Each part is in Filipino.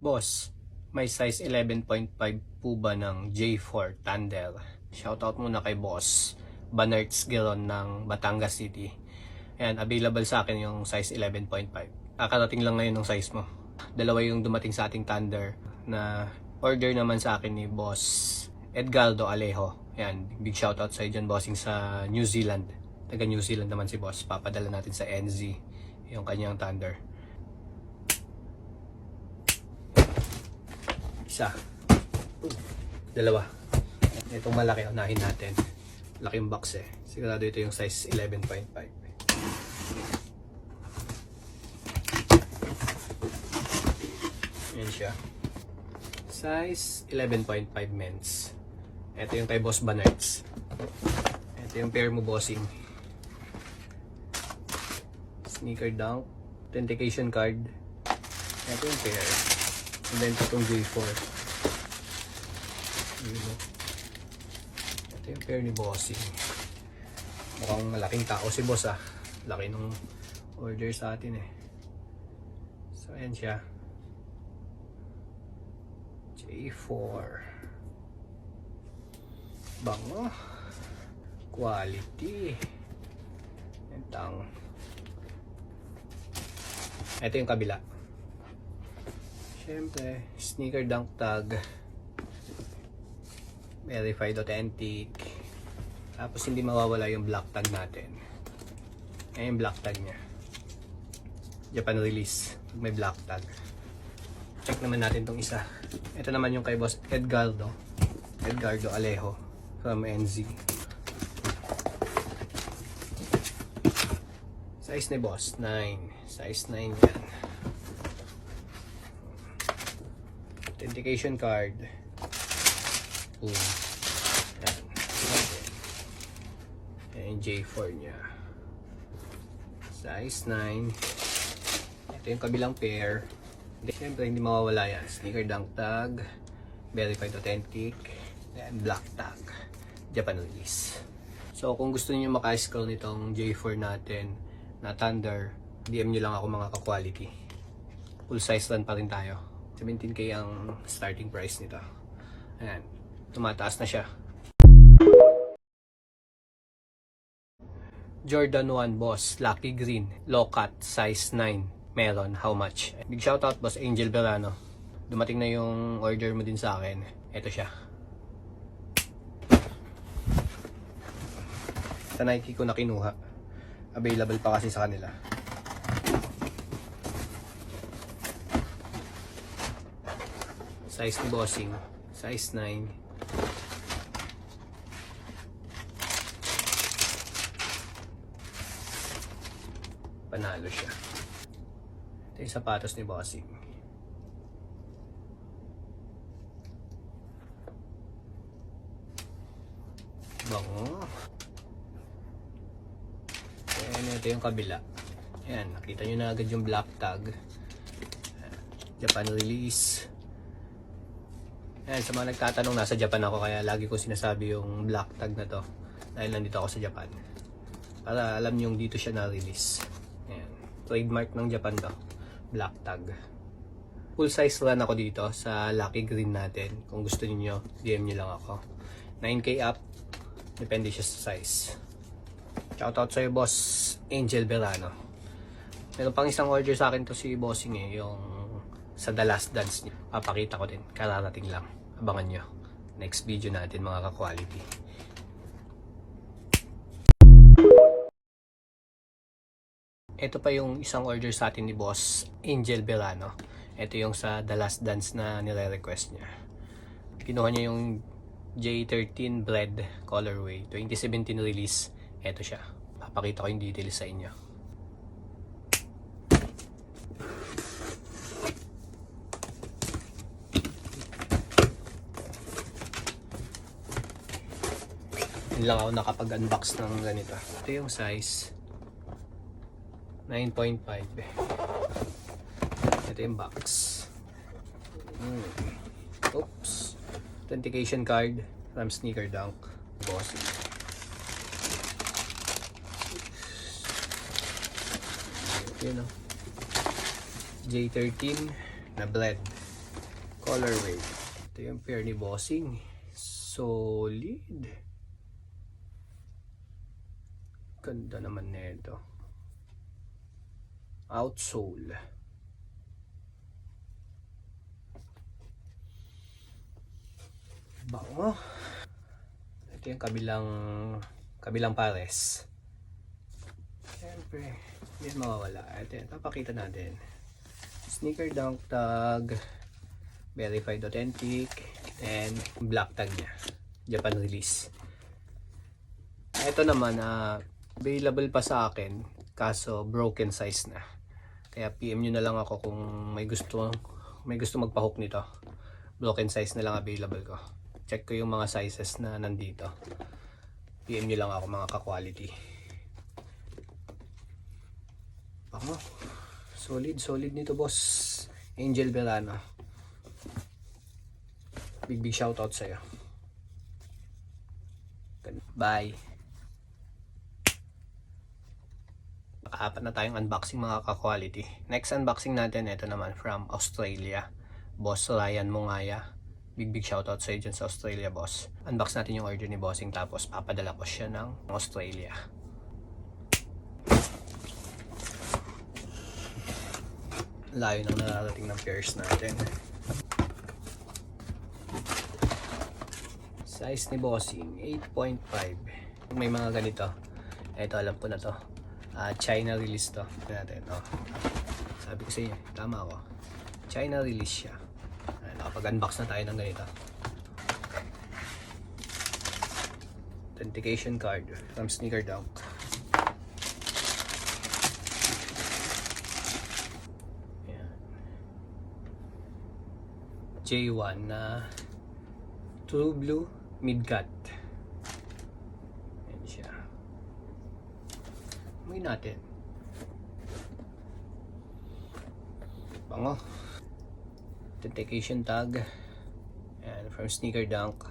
Boss, may size 11.5 po ba ng J4 Thunder? Shoutout muna kay Boss Banerts Gelon ng Batangas City. Ayan, available sa akin yung size 11.5. Kakarating lang ngayon ng size mo. Dalawa yung dumating sa ating Thunder na order naman sa akin ni Boss Edgardo Alejo. Ayan, big shoutout sa dyan bossing sa New Zealand. Taga New Zealand naman si Boss. Papadala natin sa NZ yung kanyang Thunder. Isa. Dalawa. Itong malaki, unahin natin. Laking box eh. Sigurado ito yung size 11.5. Yan siya. Size 11.5 men's. Ito yung kay Boss Banerts. Ito yung pair mo bossing. Sneaker dunk. Authentication card. Ito yung pair. And then itong J4. Yun, no? Ito yung pair ni Bossing. Mukhang malaking tao si Boss ah. Laki nung order sa atin eh. So ayan siya. J4. Bango. Quality. Entang. Ito yung kabila. Siyempre, sneaker dunk tag. Verified authentic. Tapos hindi mawawala yung black tag natin. Ayan yung black tag niya. Japan release. May black tag. Check naman natin tong isa. Ito naman yung kay Boss Edgardo. Edgardo Alejo from NZ. Size ni Boss, 9. Size 9 yan. Authentication card. Boom. Yan. Yan yung J4 niya. Size 9. Ito yung kabilang pair. Hindi, Siyempre, hindi mawawala yan. Sneaker dunk tag. Verified authentic. And black tag. Japan release. So, kung gusto niyo maka-scroll nitong J4 natin na Thunder, DM nyo lang ako mga ka-quality. Full size run pa rin tayo. 17k ang starting price nito. Ayan. Tumataas na siya. Jordan 1 Boss, Lucky Green, low cut, size 9. Meron, how much? Big shoutout Boss Angel Verano. Dumating na yung order mo din sa akin. Ito siya. Sa Nike ko na kinuha. Available pa kasi sa kanila. Size ni Bossing. Size 9. Panalo siya. Ito yung sapatos ni Bossing. Bango. Ayan, ito yung kabila. Ayan, nakita nyo na agad yung black tag. Japan release. Ayan, sa mga nagtatanong, nasa Japan ako kaya lagi ko sinasabi yung black tag na to. Dahil nandito ako sa Japan. Para alam nyo dito siya na-release. Ayan, trademark ng Japan to. Black tag. Full size run ako dito sa Lucky Green natin. Kung gusto niyo DM nyo lang ako. 9k up. Depende siya sa size. Shoutout sa'yo, boss Angel Verano. Meron pang isang order sa akin to si Bossing eh, yung sa The Last Dance niya. Papakita ko din, kararating lang. Abangan nyo. Next video natin mga ka-quality. Ito pa yung isang order sa atin ni Boss Angel Verano. Ito yung sa The Last Dance na nire-request niya. Kinuha niya yung J13 Bled Colorway 2017 release. Ito siya. Papakita ko yung details sa inyo. Hindi lang ako nakapag-unbox ng ganito. Ito yung size. 9.5 eh. Ito yung box. Hmm. Oops. Authentication card from Sneaker Dunk. Bossy. Yun o. J13 na bled. Colorway. Ito yung pair ni Bossing. Solid. Ganda naman nito. Outsole. Bango. Ito yung kabilang kabilang pares. Siyempre, hindi yan mawawala. Ito yan, papakita natin. Sneaker dunk tag, verified authentic, and black tag niya. Japan release. Ito naman, ah, available pa sa akin, kaso broken size na. Kaya PM nyo na lang ako kung may gusto may gusto magpahook nito. Broken size na lang available ko. Check ko yung mga sizes na nandito. PM nyo lang ako mga ka-quality. Bango. Solid, solid nito boss. Angel Verano. Big big shoutout sa'yo. Bye. Nakaapat na tayong unboxing mga ka-quality. Next unboxing natin, ito naman from Australia. Boss Ryan Mungaya. Big big shoutout sa dyan sa Australia, boss. Unbox natin yung order ni Bossing tapos papadala ko siya ng Australia. Layo nang nararating ng pairs natin. Size ni Bossing, 8.5. May mga ganito. Ito, alam ko na to. Ah, China release to. Ito natin, oh. Sabi ko sa inyo, tama ako. China release siya. Nakapag-unbox na tayo ng ganito. Authentication card from Sneaker Dunk. Ayan. J1 na True Blue Midcut. Ayan siya. Amoy natin. Bango. Authentication tag. And from Sneaker Dunk.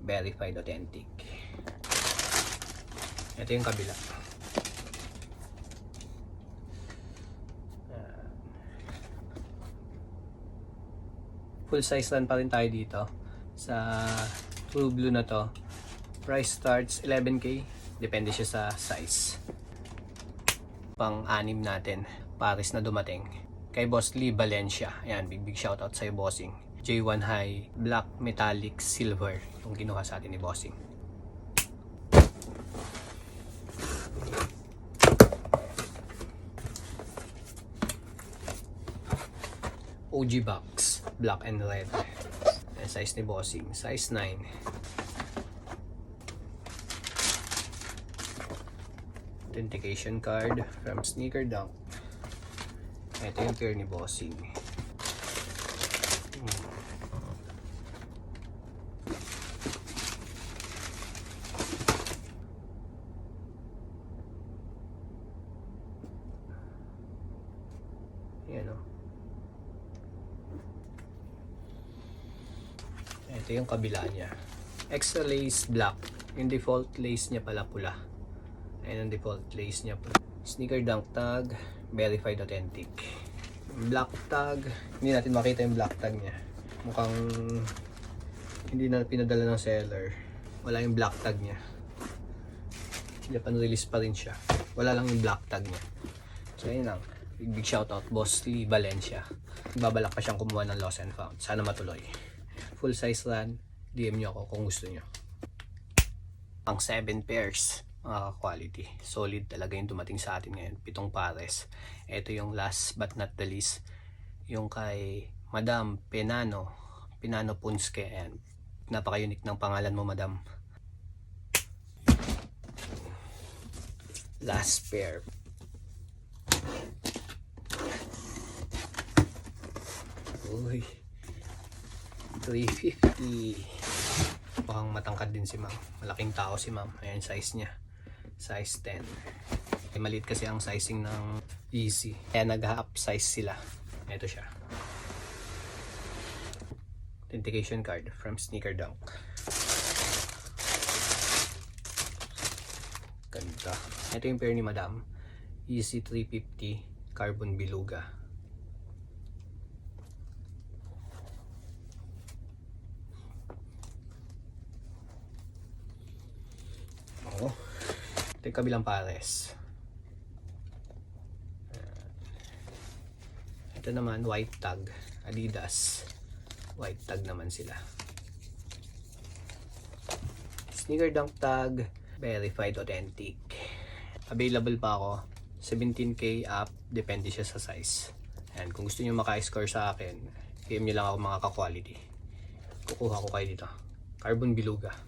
Verified authentic. Ito yung kabila. Full size run pa rin tayo dito. Sa True Blue na to. Price starts 11k. Depende siya sa size. Pang-anim natin. Paris na dumating. Kay Boss Lee Valencia. Ayan, big big shoutout sa'yo, Bossing. J1 High Black Metallic Silver. Itong kinuha sa atin ni Bossing. OG box. Black and red. Size ni Bossing. Size 9. Authentication card from Sneaker Dunk. Ito yung pair ni Bossing. Yan o. Ito yung kabila niya. Extra lace black. Yung default lace niya pala pula. Ayan ang default lace niya pula. Sneaker dunk tag. Verified authentic. Black tag. Hindi natin makita yung black tag niya. Mukhang hindi na pinadala ng seller. Wala yung black tag niya. Japan release pa rin siya. Wala lang yung black tag niya. So yun lang. Big, big shoutout Boss Lee Valencia. Babalak pa siyang kumuha ng lost and found. Sana matuloy. Full size run. DM nyo ako kung gusto nyo. Pang 7 pairs mga quality. Solid talaga yung dumating sa atin ngayon. Pitong pares. Ito yung last but not the least. Yung kay Madam Penano. Pinano Punske. Ayan. Napaka-unique ng pangalan mo, Madam. Last pair. Uy. 350. Mukhang matangkad din si ma'am. Malaking tao si ma'am. Ayan size niya size 10 eh, maliit kasi ang sizing ng easy kaya nag upsize sila. Ito siya. Authentication card from sneaker dunk. Ganda. Ito yung pair ni madam. Easy 350 carbon beluga. Oh. Ito yung kabilang pares. Ito naman, white tag. Adidas. White tag naman sila. Sneaker dunk tag. Verified authentic. Available pa ako. 17k up. Depende siya sa size. Ayan, kung gusto niyo maka-score sa akin, PM niyo lang ako mga ka-quality. Kukuha ko kayo dito. Carbon Biluga.